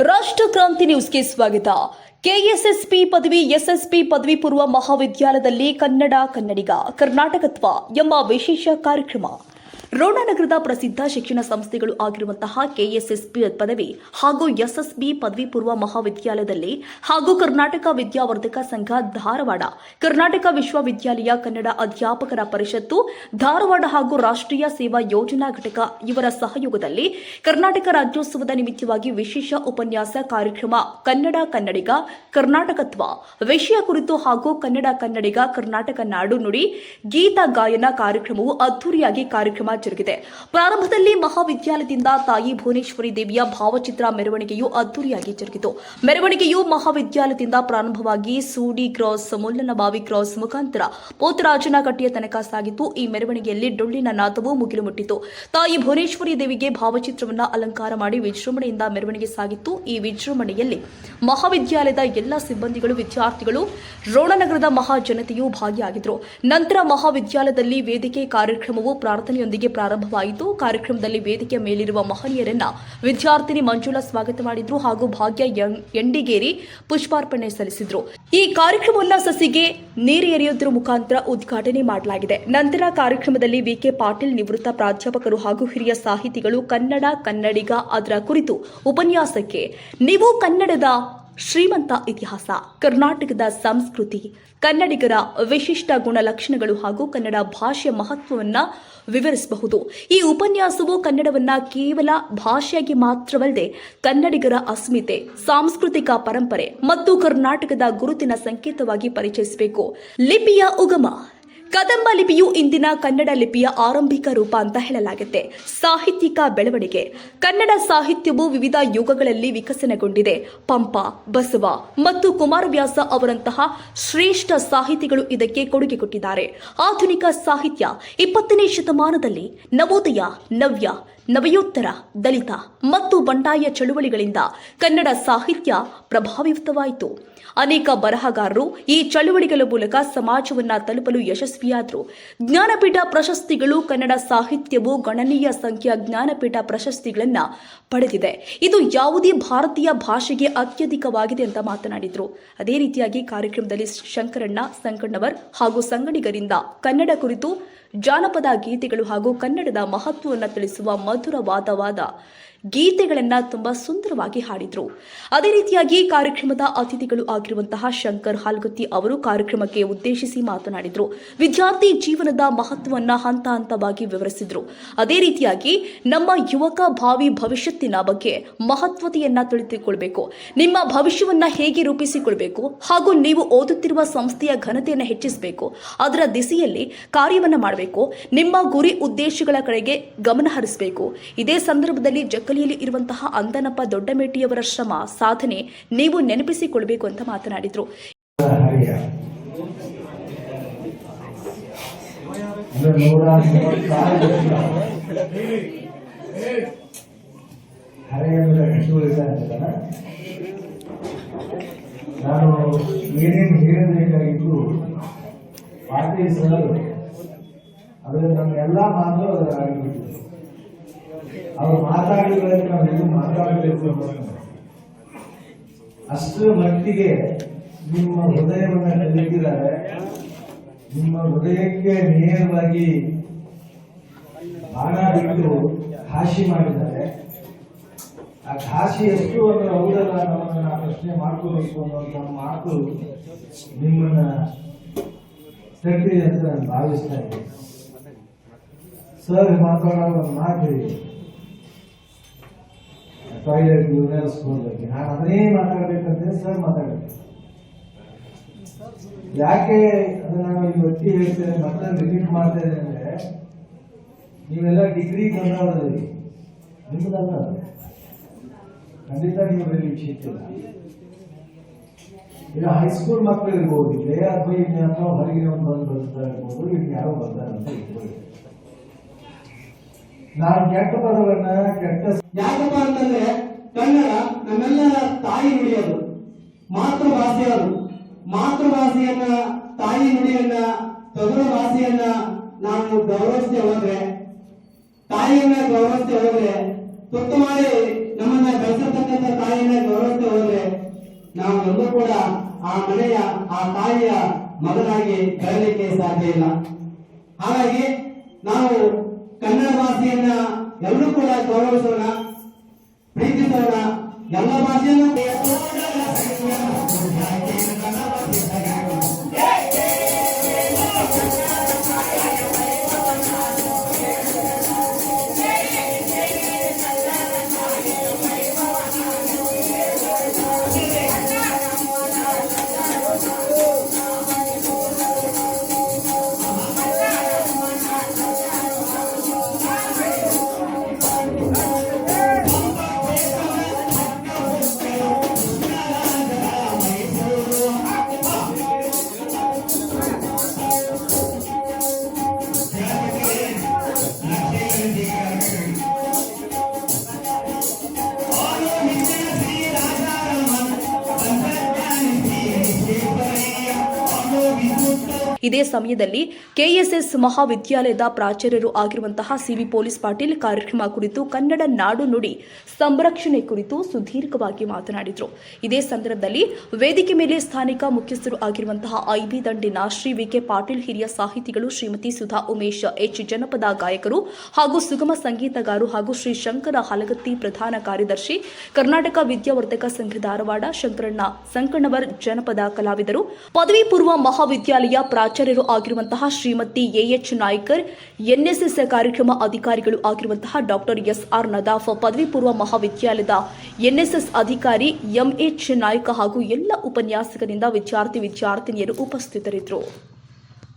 ರಾಷ್ಟ್ರ ಕ್ರಾಂತಿ ನ್ಯೂಸ್ಗೆ ಸ್ವಾಗತ. ಕೆಎಸ್ಎಸ್ಪಿ ಪದವಿ ಎಸ್ಎಸ್ಪಿ ಪದವಿ ಪೂರ್ವ ಮಹಾವಿದ್ಯಾಲಯದಲ್ಲಿ ಕನ್ನಡ ಕನ್ನಡಿಗ, ಕರ್ನಾಟಕತ್ವ ಎಂಬ ವಿಶೇಷ ಕಾರ್ಯಕ್ರಮ. ರೋಣನಗರದ ಪ್ರಸಿದ್ಧ ಶಿಕ್ಷಣ ಸಂಸ್ಥೆಗಳು ಆಗಿರುವಂತಹ ಕೆಎಸ್ಎಸ್ಪಿ ಪದವಿ ಹಾಗೂ ಎಸ್ಎಸ್ಬಿ ಪದವಿ ಪೂರ್ವ ಮಹಾವಿದ್ಯಾಲಯದಲ್ಲಿ ಹಾಗೂ ಕರ್ನಾಟಕ ವಿದ್ಯಾವರ್ಧಕ ಸಂಘ ಧಾರವಾಡ, ಕರ್ನಾಟಕ ವಿಶ್ವವಿದ್ಯಾಲಯ ಕನ್ನಡ ಅಧ್ಯಾಪಕರ ಪರಿಷತ್ತು, ಧಾರವಾಡ ಹಾಗೂ ರಾಷ್ಟ್ರೀಯ ಸೇವಾ ಯೋಜನಾ ಘಟಕ ಇವರ ಸಹಯೋಗದಲ್ಲಿ ಕರ್ನಾಟಕ ರಾಜ್ಯೋತ್ಸವದ ನಿಮಿತ್ತವಾಗಿ ವಿಶೇಷ ಉಪನ್ಯಾಸ ಕಾರ್ಯಕ್ರಮ ಕನ್ನಡ ಕನ್ನಡಿಗ ಕರ್ನಾಟಕತ್ವ, ವಿಷಯ ಕುರಿತು ಹಾಗೂ ಕನ್ನಡ ಕನ್ನಡಿಗ ಕರ್ನಾಟಕ ನಾಡು ನುಡಿ ಗೀತ ಗಾಯನ ಕಾರ್ಯಕ್ರಮವು ಅದ್ದೂರಿಯಾಗಿ ಕಾರ್ಯಕ್ರಮ ಜರುಗಿದೆ ಪ್ರಾರಂಭದಲ್ಲಿ ಮಹಾವಿದ್ಯಾಲಯದಿಂದ ತಾಯಿ ಭುವನೇಶ್ವರಿ ದೇವಿಯ ಭಾವಚಿತ್ರ ಮೆರವಣಿಗೆಯು ಅದ್ದೂರಿಯಾಗಿ ಜರುಗಿತು ಮೆರವಣಿಗೆಯು ಮಹಾವಿದ್ಯಾಲಯದಿಂದ ಪ್ರಾರಂಭವಾಗಿ ಸೂಡಿ ಕ್ರಾಸ್ ಮುಲ್ಲನಬಾವಿ ಕ್ರಾಸ್ ಮುಖಾಂತರ ಪೋತರಾಜನಕಟ್ಟೆಯ ತನಕ ಸಾಗಿತು. ಈ ಮೆರವಣಿಗೆಯಲ್ಲಿ ಡೊಳ್ಳಿನ ನಾದವು ಮುಗಿಲು ಮುಟ್ಟಿತು. ತಾಯಿ ಭುವನೇಶ್ವರಿ ದೇವಿಗೆ ಭಾವಚಿತ್ರವನ್ನು ಅಲಂಕಾರ ಮಾಡಿ ವಿಜೃಂಭಣೆಯಿಂದ ಮೆರವಣಿಗೆ ಸಾಗಿತ್ತು. ಈ ವಿಜೃಂಭಣೆಯಲ್ಲಿ ಮಹಾವಿದ್ಯಾಲಯದ ಎಲ್ಲ ಸಿಬ್ಬಂದಿಗಳು, ವಿದ್ಯಾರ್ಥಿಗಳು, ರೋಣನಗರದ ಮಹಾಜನತೆಯು ಭಾಗಿಯಾಗಿದ್ದರು ನಂತರ ಮಹಾವಿದ್ಯಾಲಯದಲ್ಲಿ ವೇದಿಕೆ ಕಾರ್ಯಕ್ರಮವು ಪ್ರಾರ್ಥನೆಯೊಂದಿಗೆ ಪ್ರಾರಂಭವಾಯಿತು. ಕಾರ್ಯಕ್ರಮದಲ್ಲಿ ವೇದಿಕೆ ಮೇಲಿರುವ ಮಹನೀಯರನ್ನ ವಿದ್ಯಾರ್ಥಿನಿ ಮಂಜುಳಾ ಸ್ವಾಗತ ಮಾಡಿದ್ರು ಹಾಗೂ ಭಾಗ್ಯ ಎಂಡಿಗೇರಿ ಪುಷ್ಪಾರ್ಪಣೆ ಸಲ್ಲಿಸಿದ್ರು. ಈ ಕಾರ್ಯಕ್ರಮವನ್ನ ಸಸಿಗೆ ನೀರು ಎರೆಯುವುದರ ಮುಖಾಂತರ ಉದ್ಘಾಟನೆ ಮಾಡಲಾಗಿದೆ. ನಂತರ ಕಾರ್ಯಕ್ರಮದಲ್ಲಿ ವಿಕೆ ಪಾಟೀಲ್ ನಿವೃತ್ತ ಪ್ರಾಧ್ಯಾಪಕರು ಹಾಗೂ ಹಿರಿಯ ಸಾಹಿತಿಗಳು ಕನ್ನಡ, ಕನ್ನಡಿಗ ಅದರ ಕುರಿತು ಉಪನ್ಯಾಸಕ್ಕೆ, ನೀವು ಕನ್ನಡದ ಶ್ರೀಮಂತ ಇತಿಹಾಸ, ಕರ್ನಾಟಕದ ಸಂಸ್ಕೃತಿ, ಕನ್ನಡಿಗರ ವಿಶಿಷ್ಟ ಗುಣಲಕ್ಷಣಗಳು ಹಾಗೂ ಕನ್ನಡ ಭಾಷೆಯ ಮಹತ್ವವನ್ನು ವಿವರಿಸಬಹುದು. ಈ ಉಪನ್ಯಾಸವು ಕನ್ನಡವನ್ನ ಕೇವಲ ಭಾಷೆಯಾಗಿ ಮಾತ್ರವಲ್ಲದೆ ಕನ್ನಡಿಗರ ಅಸ್ಮಿತೆ, ಸಾಂಸ್ಕೃತಿಕ ಪರಂಪರೆ ಮತ್ತು ಕರ್ನಾಟಕದ ಗುರುತಿನ ಸಂಕೇತವಾಗಿ ಪರಿಚಯಿಸಬೇಕು. ಲಿಪಿಯ ಉಗಮ ಕದಂಬ ಲಿಪಿಯು ಇಂದಿನ ಕನ್ನಡ ಲಿಪಿಯ ಆರಂಭಿಕ ರೂಪ ಅಂತ ಹೇಳಲಾಗುತ್ತೆ. ಸಾಹಿತ್ಯಿಕ ಬೆಳವಣಿಗೆ. ಕನ್ನಡ ಸಾಹಿತ್ಯವು ವಿವಿಧ ಯುಗಗಳಲ್ಲಿ ವಿಕಸನಗೊಂಡಿದೆ. ಪಂಪ, ಬಸವ ಮತ್ತು ಕುಮಾರವ್ಯಾಸ ಅವರಂತಹ ಶ್ರೇಷ್ಠ ಸಾಹಿತಿಗಳು ಇದಕ್ಕೆ ಕೊಡುಗೆ ಕೊಟ್ಟಿದ್ದಾರೆ. ಆಧುನಿಕ ಸಾಹಿತ್ಯ ಇಪ್ಪತ್ತನೇ ಶತಮಾನದಲ್ಲಿ ನವೋದಯ, ನವ್ಯ ನವಯೋತ್ತರ, ದಲಿತ ಮತ್ತು ಬಂಡಾಯ ಚಳುವಳಿಗಳಿಂದ ಕನ್ನಡ ಸಾಹಿತ್ಯ ಪ್ರಭಾವಿತವಾಯಿತು. ಅನೇಕ ಬರಹಗಾರರು ಈ ಚಳುವಳಿಗಳ ಮೂಲಕ ಸಮಾಜವನ್ನ ತಲುಪಲು ಯಶಸ್ವಿಯಾದರು. ಜ್ಞಾನಪೀಠ ಪ್ರಶಸ್ತಿಗಳು ಕನ್ನಡ ಸಾಹಿತ್ಯವು ಗಣನೀಯ ಸಂಖ್ಯೆಯ ಜ್ಞಾನಪೀಠ ಪ್ರಶಸ್ತಿಗಳನ್ನು ಪಡೆದಿದೆ. ಇದು ಯಾವುದೇ ಭಾರತೀಯ ಭಾಷೆಗೆ ಅತ್ಯಧಿಕವಾಗಿದೆ ಅಂತ ಮಾತನಾಡಿದರು. ಅದೇ ರೀತಿಯಾಗಿ ಕಾರ್ಯಕ್ರಮದಲ್ಲಿ ಶಂಕರಣ್ಣ ಸಂಕಣ್ಣವರ್ ಹಾಗೂ ಸಂಗಡಿಗರಿಂದ ಕನ್ನಡ ಕುರಿತು ಜಾನಪದ ಗೀತೆಗಳು ಹಾಗೂ ಕನ್ನಡದ ಮಹತ್ವವನ್ನು ತಿಳಿಸುವ ಮಧುರವಾದವಾದ ಗೀತೆಗಳನ್ನ ತುಂಬಾ ಸುಂದರವಾಗಿ ಹಾಡಿದ್ರು. ಅದೇ ರೀತಿಯಾಗಿ ಕಾರ್ಯಕ್ರಮದ ಅತಿಥಿಗಳು ಆಗಿರುವಂತಹ ಶಂಕರ್ ಹಾಲ್ಗತ್ತಿ ಅವರು ಕಾರ್ಯಕ್ರಮಕ್ಕೆ ಉದ್ದೇಶಿಸಿ ಮಾತನಾಡಿದ್ರು. ವಿದ್ಯಾರ್ಥಿ ಜೀವನದ ಮಹತ್ವವನ್ನ ಹಂತ ಹಂತವಾಗಿ ವಿವರಿಸಿದ್ರು. ಅದೇ ರೀತಿಯಾಗಿ ನಮ್ಮ ಯುವಕ ಭಾವಿ ಭವಿಷ್ಯತ್ತಿನ ಬಗ್ಗೆ ಮಹತ್ವತೆಯನ್ನ ತಿಳಿದುಕೊಳ್ಬೇಕು. ನಿಮ್ಮ ಭವಿಷ್ಯವನ್ನ ಹೇಗೆ ರೂಪಿಸಿಕೊಳ್ಬೇಕು ಹಾಗೂ ನೀವು ಓದುತ್ತಿರುವ ಸಂಸ್ಥೆಯ ಘನತೆಯನ್ನು ಹೆಚ್ಚಿಸಬೇಕು. ಅದರ ದಿಸೆಯಲ್ಲಿ ಕಾರ್ಯವನ್ನ ಮಾಡಬೇಕು. ನಿಮ್ಮ ಗುರಿ ಉದ್ದೇಶಗಳ ಕಡೆಗೆ ಗಮನ ಹರಿಸಬೇಕು. ಇದೇ ಸಂದರ್ಭದಲ್ಲಿ ಜಕ್ಕಲಿಯಲ್ಲಿ ಇರುವಂತಹ ಅಂದನಪ್ಪ ದೊಡ್ಡಮೇಟಿಯವರ ಶ್ರಮ ಸಾಧನೆ ನೀವು ನೆನಪಿಸಿಕೊಳ್ಬೇಕು ಅಂತ ಮಾತನಾಡಿದ್ರು. ನಾನು ಏನೇನು ಹೇಳಬೇಕಾಗಿತ್ತು ಪಾಟೀಲ್ ಸರ್ ಅದರ ನಮ್ಮ ಎಲ್ಲ ಮಾತು ಅದರ ಆಗಿಬಿಟ್ಟಿದೆ ಅವ್ರು ಮಾತಾಡಿದ್ರೆ ನಾವೆಲ್ಲೂ ಮಾತಾಡಬೇಕು ಅಷ್ಟರ ಮಟ್ಟಿಗೆ ನಿಮ್ಮ ಹೃದಯವನ್ನು ಕಲಿತಿದ್ದಾರೆ ನಿಮ್ಮ ಹೃದಯಕ್ಕೆ ನೇರವಾಗಿ ಬಾಣ ಬಿಟ್ಟು ಮಾಡಿದ್ದಾರೆ ಆ ಕಾಶಿ ಎಷ್ಟು ಅಂದ್ರೆ ಹೌದಲ್ಲ ನಮ್ಮನ್ನ ನಾವು ಪ್ರಶ್ನೆ ಮಾಡ್ಕೋಬೇಕು ಅನ್ನುವಂಥ ಮಾತು ನಿಮ್ಮನ್ನ ತಟ್ಟಿದೆ ಅಂತ ನಾನು ಭಾವಿಸ್ತಾ ಇದ್ದೀನಿ. ಸರ್ ಮಾತಾಡೋ ಒಂದು ಮಾತು ಟಾಯ್ಲೆಟ್ ಬಗ್ಗೆ ನಾನು ಅದನ್ನೇ ಮಾತಾಡ್ಬೇಕಂದ್ರೆ ಸರ್ ಯಾಕೆ ನಾನು ಈ ಒತ್ತಿ ಹೇಳ್ತೇನೆ ಮತ್ತೆ ರಿಪೀಟ್ ಮಾಡ್ತಾ ಅಂದ್ರೆ, ನೀವೆಲ್ಲ ಡಿಗ್ರಿ ಬಂದವರಲ್ಲಿ ನಿಮ್ಮದಲ್ಲ ಖಂಡಿತ ನೀವು ವಿಷಯಕ್ಕಿಲ್ಲ ಈಗ ಹೈಸ್ಕೂಲ್ ಮಕ್ಕಳು ಇರ್ಬೋದು ಇಲ್ಲಿ ಅಥವಾ ಇನ್ನು ಅಥವಾ ಹೊರಗಿನ ಒಂದು ಬಂದು ಬರ್ತಾ ಇರ್ಬೋದು ಇಲ್ಲಿ ಯಾರೋ ಬರ್ತಾರೆ ಅಂತ ನಾನು ಕೆಟ್ಟ ಪದವನ್ನ ಕೆಟ್ಟ ಯಾಕಪ್ಪ ಅಂತಂದ್ರೆ ಕನ್ನಡ ನಮ್ಮೆಲ್ಲರ ತಾಯಿ ನುಡಿಯೋದು. ಮಾತೃಭಾಷೆ ಅದು ಮಾತೃಭಾಷೆಯನ್ನ, ತಾಯಿ ನುಡಿಯನ್ನ ತಗುರ ಭಾಷೆಯನ್ನ ನಾವು ಗೌರವಿಸ್ತೇ ಹೋದ್ರೆ, ತಾಯಿಯನ್ನ ಗೌರವಿಸ್ತೇ ಹೋದ್ರೆ ತುತ್ತು ಮಾಡಿ ನಮ್ಮನ್ನ ಬೆಳೆಸತಕ್ಕಂಥ ತಾಯಿಯನ್ನ ಎಲ್ಲೂ ಕೂಡ ಆ ಮನೆಯ, ಆ ತಾಯಿಯ ಮಗನಾಗಿ ಬೆಳಲಿಕ್ಕೆ ಸಾಧ್ಯ ಇಲ್ಲ. ಹಾಗಾಗಿ ನಾವು ಭಾಷೆಯನ್ನ ಎಲ್ಲರೂ ಕೂಡ ಗೌರವಿಸೋಣ ಪ್ರೀತಿಸೋಣ. ಎಲ್ಲ ಭಾಷೆಯನ್ನು ಇದೇ ಸಮಯದಲ್ಲಿ ಕೆಎಸ್ಎಸ್ ಮಹಾವಿದ್ಯಾಲಯದ ಪ್ರಾಚಾರ್ಯರು ಆಗಿರುವಂತಹ ಸಿವಿ ಪೊಲೀಸ್ ಪಾಟೀಲ್ ಕಾರ್ಯಕ್ರಮ ಕುರಿತು ಕನ್ನಡ ನಾಡು ನುಡಿ ಸಂರಕ್ಷಣೆ ಕುರಿತು ಸುದೀರ್ಘವಾಗಿ ಮಾತನಾಡಿದರು. ಇದೇ ಸಂದರ್ಭದಲ್ಲಿ ವೇದಿಕೆ ಮೇಲೆ ಸ್ಥಾನಿಕ ಮುಖ್ಯಸ್ಥರು ಆಗಿರುವಂತಹ ಐಬಿ ದಂಡಿನ ಶ್ರೀ ವಿಕೆ ಪಾಟೀಲ್ ಹಿರಿಯ ಸಾಹಿತಿಗಳು ಶ್ರೀಮತಿ ಸುಧಾ ಉಮೇಶ್ ಎಚ್. ಜನಪದ ಗಾಯಕರು ಹಾಗೂ ಸುಗಮ ಸಂಗೀತಗಾರು ಹಾಗೂ ಶ್ರೀ ಶಂಕರ ಹಲಗತ್ತಿ ಪ್ರಧಾನ ಕಾರ್ಯದರ್ಶಿ, ಕರ್ನಾಟಕ ವಿದ್ಯಾವರ್ಧಕ ಸಂಘ ಧಾರವಾಡ ಶಂಕರಣ್ಣ ಸಂಕಣ್ಣವರ್ ಜನಪದ ಕಲಾವಿದರು. ಪದವಿ ಪೂರ್ವ ಮಹಾವಿದ್ಯಾಲಯ ಪ್ರಾಚಾರ್ಯರು ಆಗಿರುವಂತಹ ಶ್ರೀಮತಿ ಎಎಚ್ ನಾಯ್ಕರ್, ಎನ್ಎಸ್ಎಸ್ ಕಾರ್ಯಕ್ರಮ ಅಧಿಕಾರಿಗಳು ಆಗಿರುವಂತಹ ಡಾಕ್ಟರ್ ಎಸ್ಆರ್ ನದಾಫ್, ಪದವಿ ಪೂರ್ವ ಮಹಾವಿದ್ಯಾಲಯದ ಎನ್ಎಸ್ಎಸ್ ಅಧಿಕಾರಿ ಎಂಎಚ್ ನಾಯ್ಕ ಹಾಗೂ ಎಲ್ಲ ಉಪನ್ಯಾಸಕರಿಂದ ವಿದ್ಯಾರ್ಥಿ ವಿದ್ಯಾರ್ಥಿನಿಯರು ಉಪಸ್ಥಿತರಿದ್ದರು.